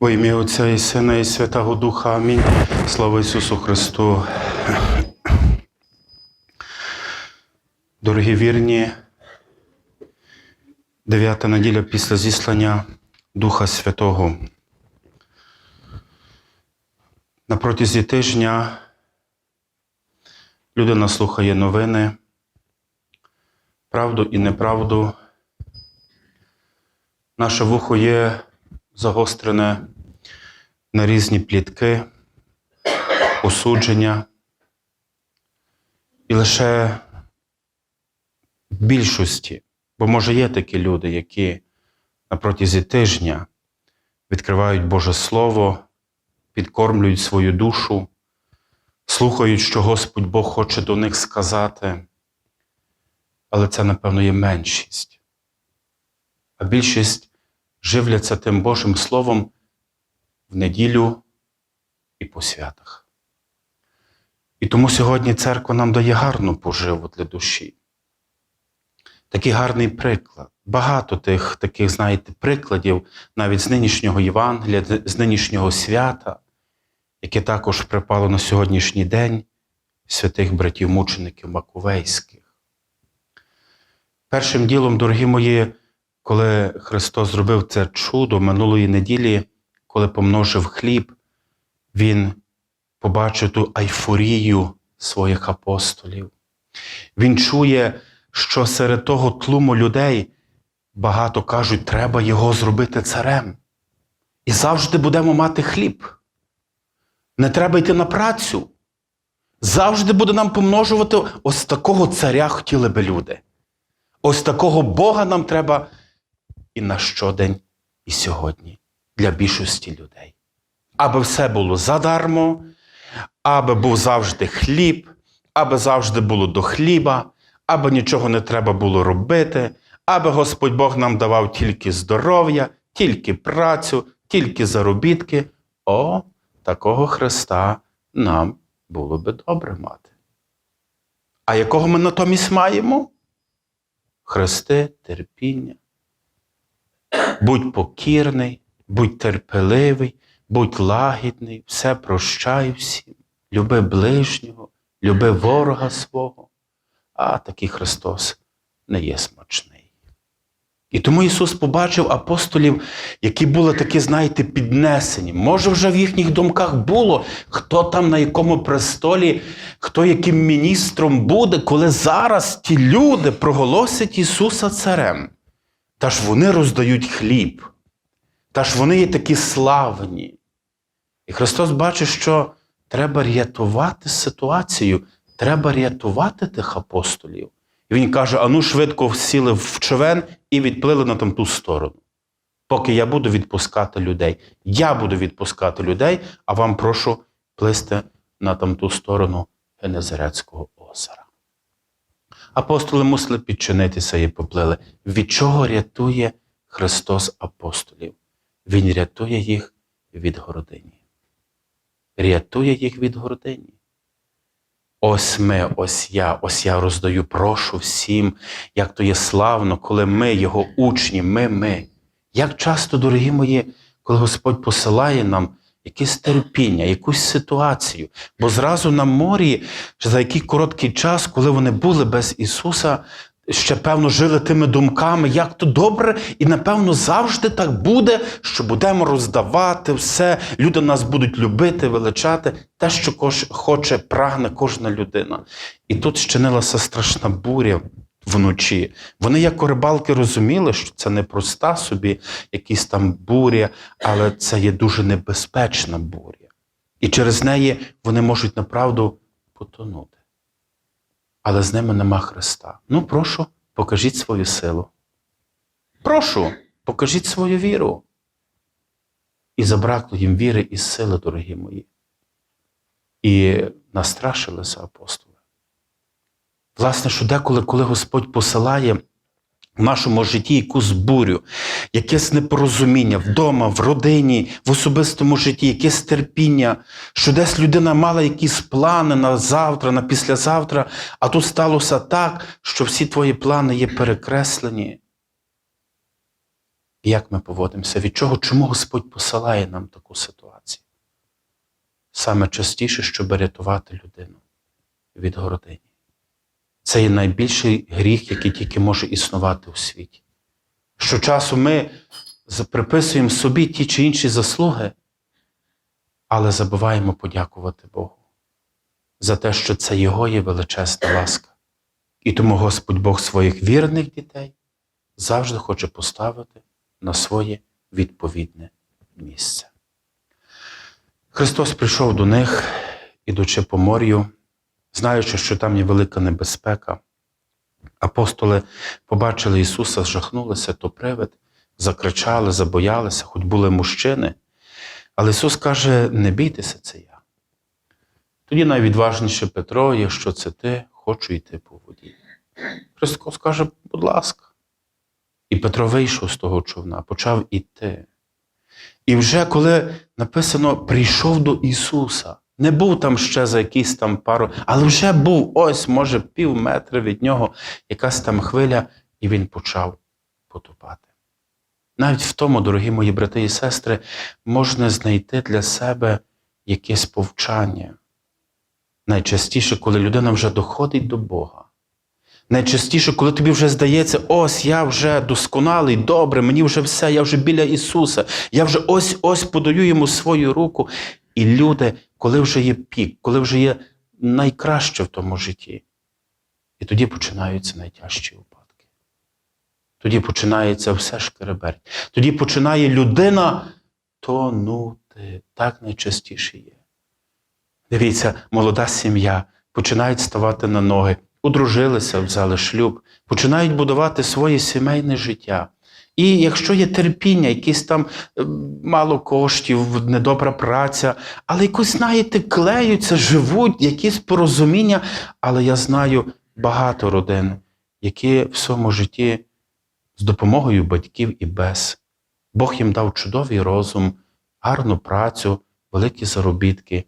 Во ім'я Отця і Сина, і Святого Духа. Амінь. Слава Ісусу Христу. Дорогі вірні, дев'ята неділя після зіслання Духа Святого. На протязі тижня людина слухає новини, правду і неправду. Наше вухо є загострене на різні плітки, осудження. І лише в більшості, бо може є такі люди, які на протязі тижня відкривають Боже Слово, підкормлюють свою душу, слухають, що Господь Бог хоче до них сказати. Але це, напевно, є меншість. А більшість живляться тим Божим Словом в неділю і по святах. І тому сьогодні церква нам дає гарну поживу для душі. Такий гарний приклад. Багато тих таких, знаєте, прикладів навіть з нинішнього Євангелія, з нинішнього свята, яке також припало на сьогоднішній день святих братів-мучеників Маковейських. Першим ділом, дорогі мої, коли Христос зробив це чудо минулої неділі, коли помножив хліб, Він побачив ту айфорію своїх апостолів. Він чує, що серед того тлуму людей багато кажуть, треба його зробити царем. І завжди будемо мати хліб. Не треба йти на працю. Завжди буде нам помножувати ось такого царя хотіли би люди. Ось такого Бога нам треба і на щодень, і сьогодні для більшості людей. Аби все було задармо, аби був завжди хліб, аби завжди було до хліба, аби нічого не треба було робити, аби Господь Бог нам давав тільки здоров'я, тільки працю, тільки заробітки. О, такого Христа нам було би добре мати. А якого ми натомість маємо? Христи, терпіння. Будь покірний, будь терпеливий, будь лагідний, все прощай всім, люби ближнього, люби ворога свого. А такий Христос не є смачний. І тому Ісус побачив апостолів, які були такі, знаєте, піднесені. Може, вже в їхніх думках було, хто там на якому престолі, хто яким міністром буде, коли зараз ті люди проголосять Ісуса Царем. Та ж вони роздають хліб, та ж вони є такі славні. І Христос бачить, що треба рятувати ситуацію, треба рятувати тих апостолів. І Він каже: ану швидко сіли в човен і відплили на там ту сторону. Поки я буду відпускати людей. Я буду відпускати людей, а вам прошу плисти на там ту сторону Генезарецького озера. Апостоли мусили підчинитися і поплили. Від чого рятує Христос апостолів? Він рятує їх від гордині. Рятує їх від гордині. Ось ми, ось я, ось я роздаю, прошу всім, як то є славно, коли ми, його учні, ми, ми. Як часто, дорогі мої, коли Господь посилає нам якесь терпіння, якусь ситуацію. Бо зразу на морі, за який короткий час, коли вони були без Ісуса, ще певно жили тими думками, як то добре, і напевно завжди так буде, що будемо роздавати все, люди нас будуть любити, величати, те, що хоче, прагне кожна людина. І тут щинилася страшна буря. Вночі. Вони, як рибалки, розуміли, що це не проста собі якісь там буря, але це є дуже небезпечна буря. І через неї вони можуть направду потонути але з ними нема Христа. Ну, прошу, покажіть свою силу. Прошу, покажіть свою віру. І забракло їм віри і сили, дорогі мої. І настрашилися апостоли. Власне, що деколи, коли Господь посилає в нашому житті якусь бурю, якесь непорозуміння вдома, в родині, в особистому житті, якесь терпіння, що десь людина мала якісь плани на завтра, на післязавтра, а тут сталося так, що всі твої плани є перекреслені. Як ми поводимося? Від чого? Чому Господь посилає нам таку ситуацію? Саме частіше, щоб рятувати людину від гордині. Це є найбільший гріх, який тільки може існувати у світі. Що часу ми приписуємо собі ті чи інші заслуги, але забуваємо подякувати Богу за те, що це Його є величезна ласка. І тому Господь Бог своїх вірних дітей завжди хоче поставити на своє відповідне місце. Христос прийшов до них, ідучи по морю, знаючи, що там є велика небезпека. Апостоли побачили Ісуса, зжахнулися, то привид, закричали, забоялися, хоч були мужчини. Але Ісус каже: не бійтеся, це я. Тоді найвідважніше Петро, якщо це ти, хочу йти по воді. Христос каже, будь ласка. І Петро вийшов з того човна, почав іти. І вже коли написано, прийшов до Ісуса, не був там ще за якийсь там пару, але вже був ось, може, пів метра від нього якась там хвиля, і він почав потопати. Навіть в тому, дорогі мої брати і сестри, можна знайти для себе якесь повчання. Найчастіше, коли людина вже доходить до Бога. Найчастіше, коли тобі вже здається, ось я вже досконалий, добре, мені вже все, я вже біля Ісуса, я вже ось ось подаю йому свою руку. І люди, коли вже є пік, коли вже є найкраще в тому житті, і тоді починаються найтяжчі випадки. Тоді починається все шкереберть. Тоді починає людина тонути. Так найчастіше є. Дивіться, молода сім'я починають ставати на ноги, одружилися, взяли шлюб, починають будувати своє сімейне життя. І якщо є терпіння, якісь там е, мало коштів, недобра праця, але якось, знаєте, клеються, живуть, якісь порозуміння. Але я знаю багато родин, які в своєму житті з допомогою батьків і без. Бог їм дав чудовий розум, гарну працю, великі заробітки.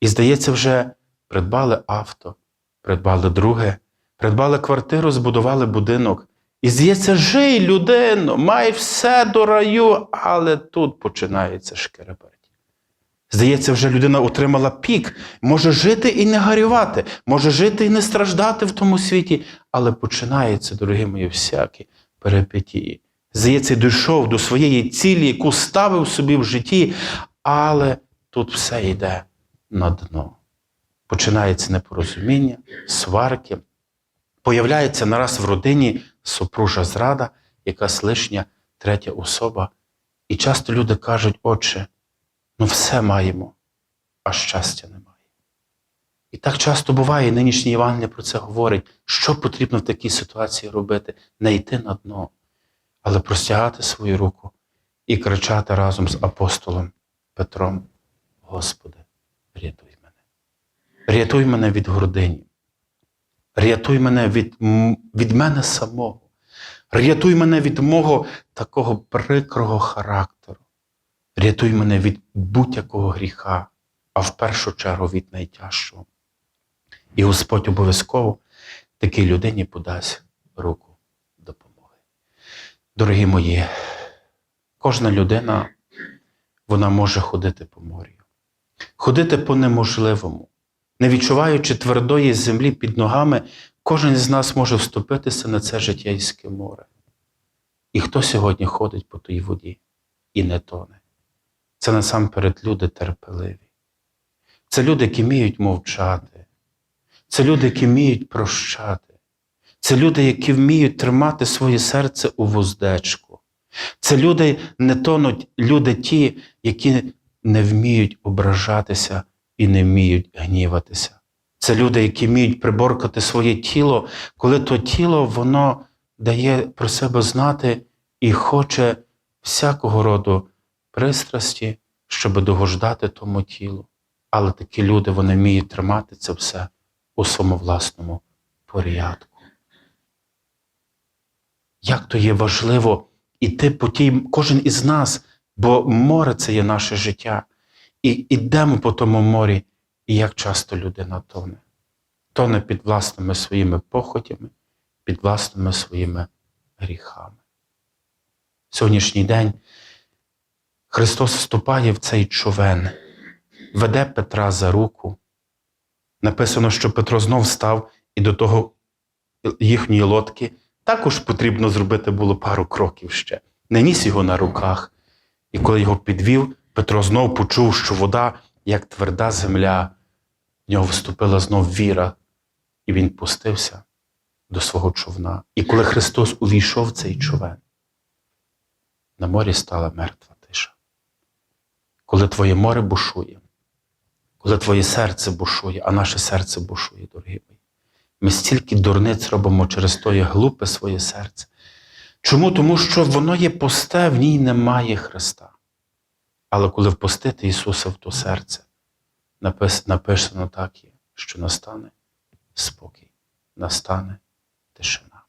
І, здається, вже придбали авто, придбали друге, придбали квартиру, збудували будинок. І здається, жий, людино, май все до раю, але тут починається шкереберть. Здається, вже людина отримала пік, може жити і не гарювати, може жити і не страждати в тому світі, але починається, дорогі мої, всякі перипетії. Здається, дійшов до своєї цілі, яку ставив собі в житті, але тут все йде на дно. Починається непорозуміння, сварки. Появляється нараз в родині супружа зрада, якась лишня третя особа. І часто люди кажуть, отче, ну все маємо, а щастя немає. І так часто буває, нинішнє Євангеліє про це говорить, що потрібно в такій ситуації робити, не йти на дно, але простягати свою руку і кричати разом з апостолом Петром: Господи, рятуй мене. Рятуй мене від гордині. Рятуй мене від, від мене самого. Рятуй мене від мого такого прикрого характеру. Рятуй мене від будь-якого гріха, а в першу чергу від найтяжчого. І Господь обов'язково такій людині подасть руку допомоги. Дорогі мої, кожна людина вона може ходити по морю, ходити по неможливому. Не відчуваючи твердої землі під ногами, кожен з нас може вступитися на це життєйське море. І хто сьогодні ходить по тій воді і не тоне? Це насамперед люди терпеливі. Це люди, які вміють мовчати. Це люди, які вміють прощати. Це люди, які вміють тримати своє серце у вуздечку. Це люди не тонуть, люди ті, які не вміють ображатися і не вміють гніватися. Це люди, які вміють приборкати своє тіло, коли то тіло воно дає про себе знати і хоче всякого роду пристрасті, щоб догождати тому тілу. Але такі люди вони вміють тримати це все у своєму власному порядку. Як то є важливо іти по тій, кожен із нас, бо море це є наше життя. І йдемо по тому морі, і як часто людина тоне. Тоне під власними своїми похотями, під власними своїми гріхами. сьогоднішній день Христос вступає в цей човен, веде Петра за руку. Написано, що Петро знов став і до того їхньої лодки також потрібно зробити було пару кроків ще. Не ніс його на руках. І коли його підвів, Петро знов почув, що вода, як тверда земля, в нього вступила знов віра, і він пустився до свого човна. І коли Христос увійшов в цей човен, на морі стала мертва тиша. Коли твоє море бушує, коли твоє серце бушує, а наше серце бушує, дорогі мої, ми стільки дурниць робимо через тоє глупе своє серце. Чому? Тому що воно є пусте, в ній немає Христа. Але коли впустити Ісуса в то серце, написано так що настане спокій, настане тишина.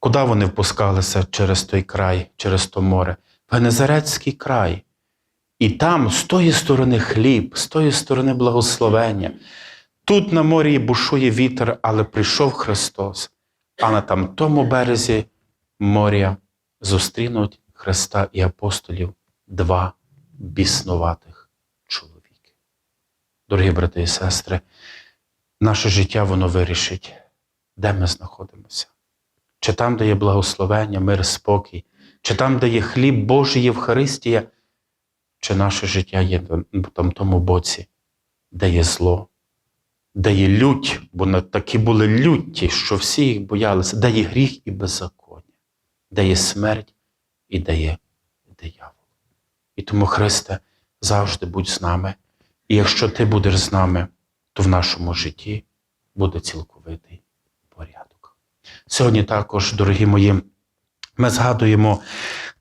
Куди вони впускалися через той край, через то море? В Генезарецький край. І там, з тої сторони хліб, з тої сторони благословення. Тут на морі бушує вітер, але прийшов Христос, а на там тому березі моря зустрінуть Христа і апостолів два біснуватих чоловіки. Дорогі брати і сестри, наше життя воно вирішить, де ми знаходимося. Чи там, де є благословення, мир, спокій, чи там, де є хліб Божий Євхаристія, чи наше життя є там тому боці, де є зло, де є лють, бо такі були люті, що всі їх боялися, де є гріх і беззаконня, де є смерть і де є. І тому, Христе, завжди будь з нами. І якщо ти будеш з нами, то в нашому житті буде цілковитий порядок. Сьогодні також, дорогі мої, ми згадуємо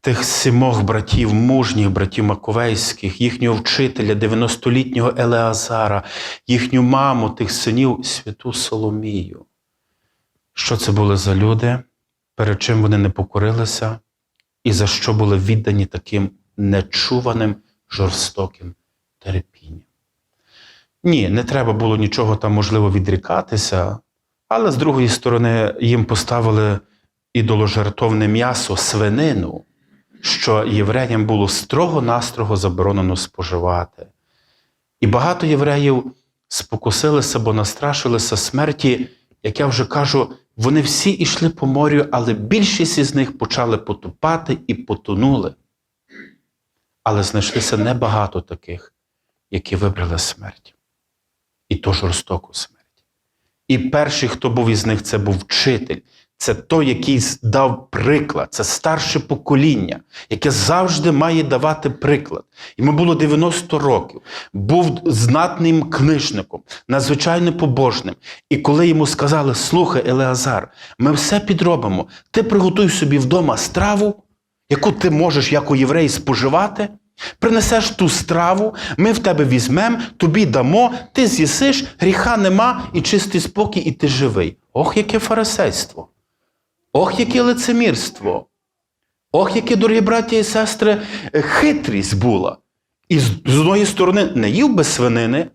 тих сімох братів, мужніх братів Маковейських, їхнього вчителя, 90-літнього Елеазара, їхню маму, тих синів, святу Соломію. Що це були за люди, перед чим вони не покорилися, і за що були віддані таким нечуваним, жорстоким терпінням? Ні, не треба було нічого там, можливо, відрікатися, але з другої сторони їм поставили ідоложертовне м'ясо, свинину, що євреям було строго-настрого заборонено споживати. І багато євреїв спокусилися, бо настрашилися смерті, як я вже кажу, вони всі йшли по морю, але більшість із них почали потопати і потонули. Але знайшлися небагато таких, які вибрали смерть. І то жорстоку смерть. І перший, хто був із них, це був вчитель. Це той, який дав приклад, це старше покоління, яке завжди має давати приклад. Йому було 90 років, був знатним книжником, надзвичайно побожним. І коли йому сказали: слухай, Елеазар, ми все підробимо, ти приготуй собі вдома страву, яку ти можеш, як у євреї, споживати. Принесеш ту страву, ми в тебе візьмемо, тобі дамо, ти з'їсиш, гріха нема і чистий спокій, і ти живий. Ох, яке фарисейство! Ох, яке лицемірство! Ох, яке, дорогі браті і сестри, хитрість була. І з одної сторони не їв би свинини,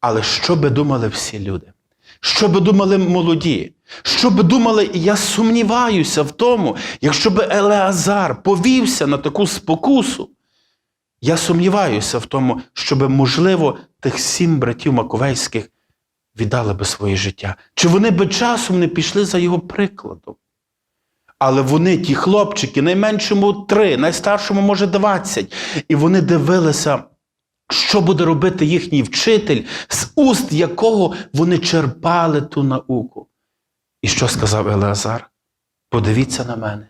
але що би думали всі люди? Що би думали молоді? Що би думали, я сумніваюся в тому, якщо би Елеазар повівся на таку спокусу, я сумніваюся в тому, щоб, можливо, тих сім братів Маковейських віддали би своє життя. Чи вони би часом не пішли за його прикладом? Але вони, ті хлопчики, найменшому три, найстаршому, може, двадцять, і вони дивилися, що буде робити їхній вчитель, з уст якого вони черпали ту науку. І що сказав Елеазар? Подивіться на мене,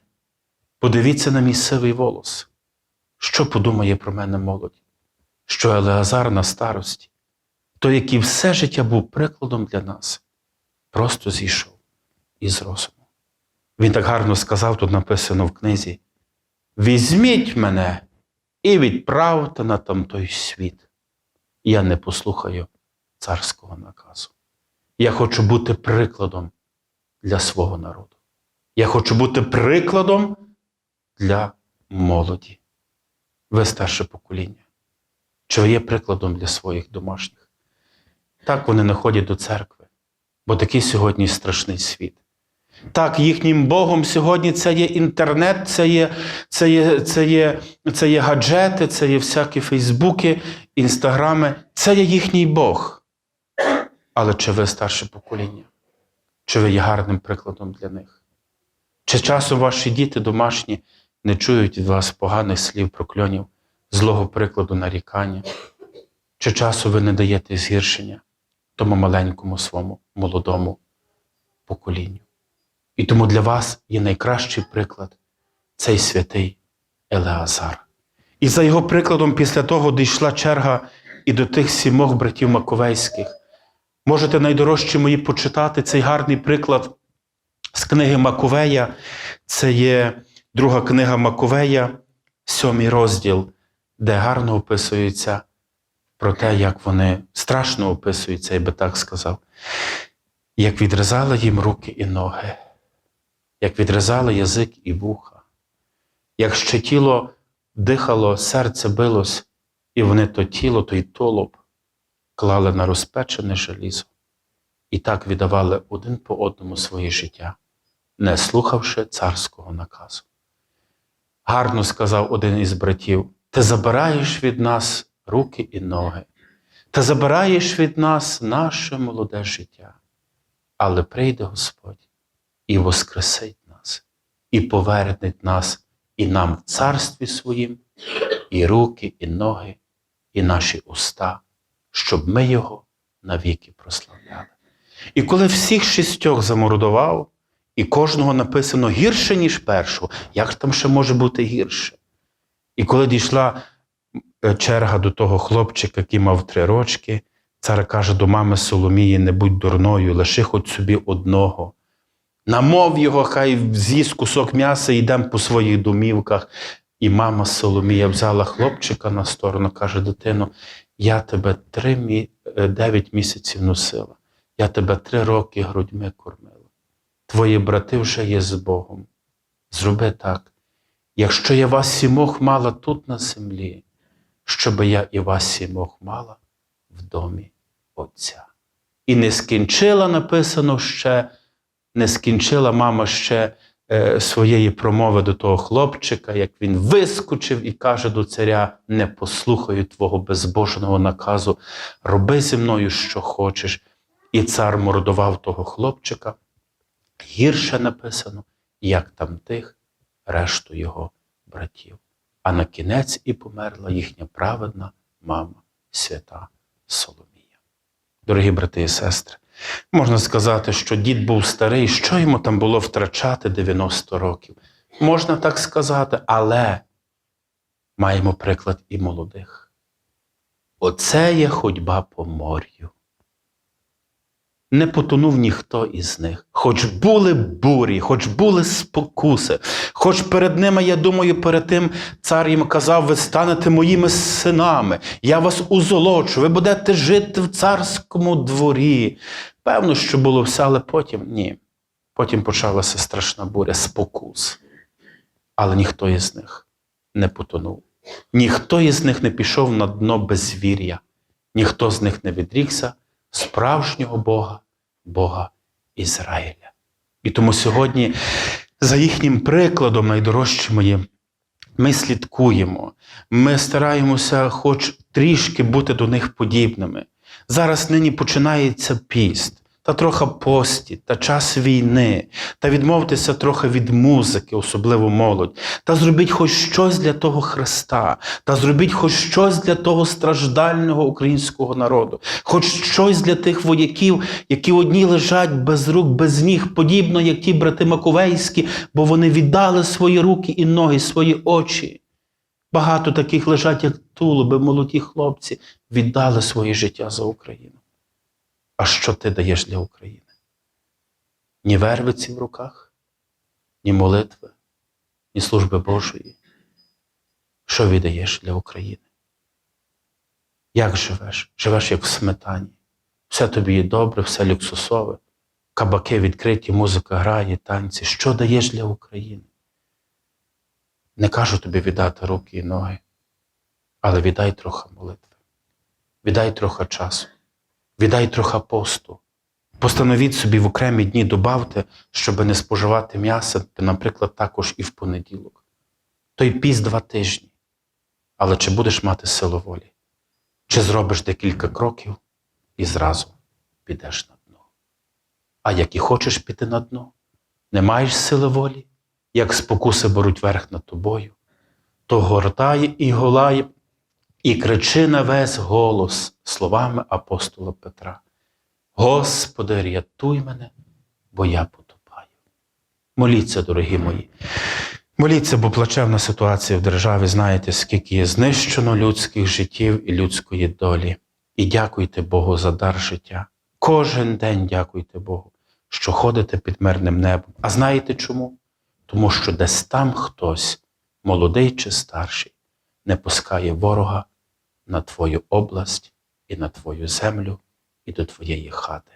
подивіться на мій сивий волос. Що подумає про мене молодь? Що Елеазар на старості, той, який все життя був прикладом для нас, просто зійшов із розуму. Він так гарно сказав, тут написано в книзі: Візьміть мене і відправте на там той світ. Я не послухаю царського наказу. Я хочу бути прикладом для свого народу. Я хочу бути прикладом для молоді. Ви старше покоління. Чи ви є прикладом для своїх домашніх? Так вони не ходять до церкви, бо такий сьогодні страшний світ. Так, їхнім Богом сьогодні це є інтернет, це є, це є, це є, це є гаджети, це є всякі Фейсбуки, інстаграми. Це є їхній Бог. Але чи ви старше покоління? Чи ви є гарним прикладом для них? Чи часом ваші діти домашні не чують від вас поганих слів, прокльонів, злого прикладу нарікання? Чи часу ви не даєте згіршення тому маленькому своєму молодому поколінню? І тому для вас є найкращий приклад цей святий Елеазар. І за його прикладом, після того дійшла черга і до тих сімох братів Маковейських. Можете найдорожчі мої почитати цей гарний приклад з книги Маковея. Це є друга книга Маковея, сьомий розділ, де гарно описується про те, як вони страшно описуються, я би так сказав, як відрізали їм руки і ноги, як відрізали язик і вуха, як ще тіло дихало, серце билось, і вони то тіло, то й толоп клали на розпечене желізо. І так віддавали один по одному своє життя, не слухавши царського наказу. Гарно сказав один із братів: Ти забираєш від нас руки і ноги, ти забираєш від нас наше молоде життя, але прийде Господь і воскресить нас, і поверне нас і нам в царстві своїм, і руки, і ноги, і наші уста, щоб ми Його навіки прославляли. І коли всіх шістьох замордував, і кожного написано гірше, ніж першого, як там ще може бути гірше? І коли дійшла е, черга до того хлопчика, який мав три рочки, цар каже до мами Соломії: не будь дурною, лиши хоч собі одного. Намов його, хай з'їсть кусок м'яса і йдемо по своїх домівках. І мама Соломія взяла хлопчика на сторону, каже: дитино, я тебе три е, дев'ять місяців носила, я тебе три роки грудьми кормила. Твої брати вже є з Богом. Зроби так, якщо я вас сімох мала тут на землі, щоб я і вас сімох мала в домі Отця. І не скінчила написано ще, не скінчила мама ще е, своєї промови до того хлопчика, як він вискочив і каже до царя: не послухаю твого безбожного наказу, роби зі мною, що хочеш. І цар мордував того хлопчика. Гірше написано, як там тих решту його братів. А на кінець і померла їхня праведна мама, свята Соломія. Дорогі брати і сестри, можна сказати, що дід був старий, що йому там було втрачати 90 років. Можна так сказати, але маємо приклад і молодих. Оце є ходьба по морю. Не потонув ніхто із них, хоч були бурі, хоч були спокуси, хоч перед ними, я думаю, перед тим цар їм казав: ви станете моїми синами, я вас узолочу, ви будете жити в царському дворі. Певно, що було все, але потім ні. Потім почалася страшна буря, спокус. Але ніхто із них не потонув. Ніхто із них не пішов на дно безвір'я, ніхто з них не відрікся справжнього Бога, Бога Ізраїля. І тому сьогодні, за їхнім прикладом, найдорожчі мої, ми слідкуємо, ми стараємося хоч трішки бути до них подібними. Зараз нині починається піст, та трохи пості, та час війни, та відмовтеся трохи від музики, особливо молодь, та зробіть хоч щось для того Христа, та зробіть хоч щось для того страждального українського народу, хоч щось для тих вояків, які одні лежать без рук, без ніг, подібно як ті брати Маковейські, бо вони віддали свої руки і ноги, свої очі. Багато таких лежать, як тулуби, молоді хлопці, віддали своє життя за Україну. А що ти даєш для України? Ні вервиці в руках, ні молитви, ні служби Божої. Що віддаєш для України? Як живеш? Живеш як в сметані. Все тобі є добре, все люксусове, кабаки відкриті, музика грає, танці. Що даєш для України? Не кажу тобі віддати руки і ноги, але віддай трохи молитви, віддай трохи часу, віддай трохи посту, Постановіть собі в окремі дні добавте, щоб не споживати м'ясо, наприклад, також і в понеділок. Той піст два тижні. Але чи будеш мати силу волі? Чи зробиш декілька кроків і зразу підеш на дно? А як і хочеш піти на дно, не маєш сили волі, як спокуси беруть верх над тобою, то гортай і голай, і кричи на весь голос словами апостола Петра. Господи, рятуй мене, бо я потопаю. Моліться, дорогі мої. Моліться, бо плачевна ситуація в державі, знаєте, скільки є знищено людських життів і людської долі. І дякуйте Богу за дар життя. Кожен день дякуйте Богу, що ходите під мирним небом. А знаєте чому? Тому що десь там хтось, молодий чи старший, не пускає ворога на твою область і на твою землю і до твоєї хати.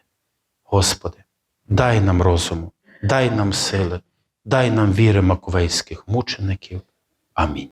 Господи, дай нам розуму, дай нам сили, дай нам віри маковейських мучеників. Амінь.